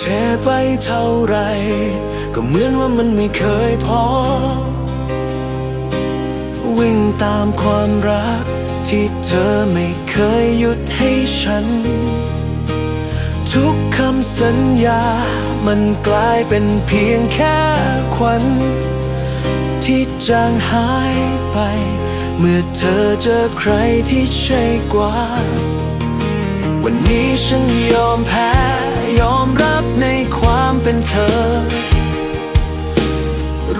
เท่าไร ก็เหมือนว่ามันไม่เคยพอ วิ่งตามความรัก ที่เธอไม่เคยหยุดให้ฉัน ทุกคำสัญญา มันกลายเป็นเพียงแค่ควัน ที่จางหายไป เมื่อเธอเจอใครที่ใช่กว่า วันนี้ฉันยอมแพ้ ยอมรับในความเป็นเธอ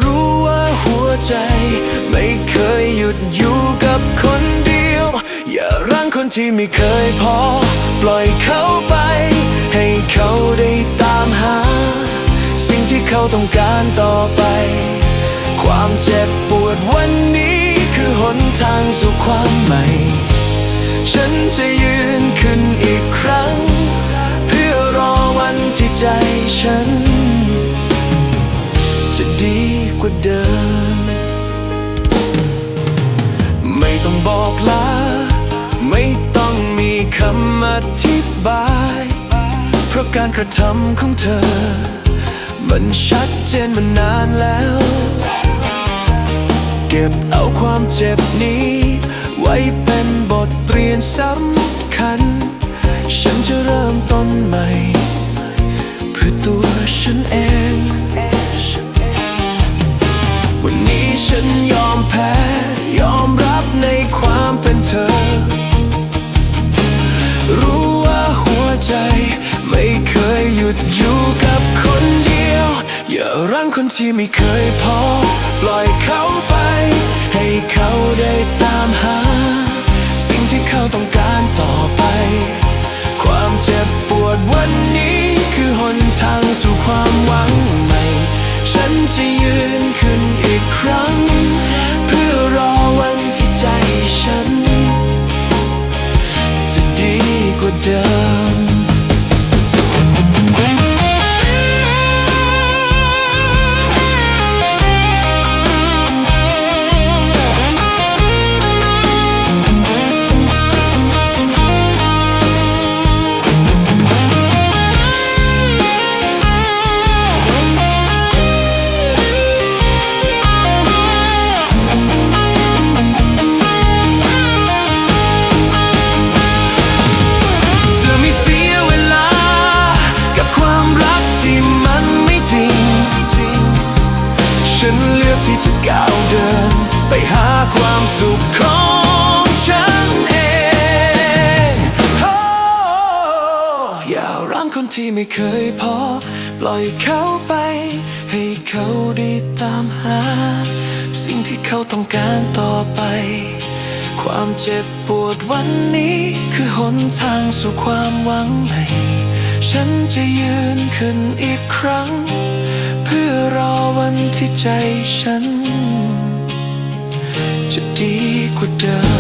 รู้ว่าหัวใจ ไม่เคยหยุดอยู่กับคนเดียว อย่ารั้งคนที่ไม่เคยพอ ปล่อยเขาไป ให้เขาได้ตามหา สิ่งที่เขาต้องการต่อไป ความเจ็บปวดวันนี้คือหนทางสู่ความใหม่ ฉันจะยืนขึ้นอีกครั้ง เพื่อรอวันที่ใจฉัน จะดีกว่าเดิม ไม่ต้องบอกลา ไม่ต้องมีคำอธิบาย เพราะการกระทำของเธอ มันชัดเจนมานานแล้ว เก็บเอาความเจ็บนี้ ว้เป็นบทเรียนสำคัญ ฉันจะเริ่มต้นใหม่ เพื่อตัวฉันเอง วันนี้ฉันยอมแพ้ ยอมรับในความเป็นเธอ รู้ว่าหัวใจไม่เคยหยุดอยู่กับคนเดียว อย่ารั้งคนที่ไม่เคยพอ ปล่อยเขาไป ให้เขาได้ตามหา เขาต้องการต่อไป ความเจ็บปวดวันนี้คือหนทางสู่ความหวังใหม่ ฉันจะยืนขึ้น ความสุขของฉันเองโอ้อย่ารั้งคนที่ไม่เคยพอ ปล่อยเขาไป ให้เขาได้ตามหา สิ่งที่เขาต้องการต่อไป ความเจ็บปวดวันนี้ คือหนทางสู่ความหวังใหม่ฉันจะยืนขึ้นอีกครั้ง เพื่อรอวันที่ใจฉัน ku down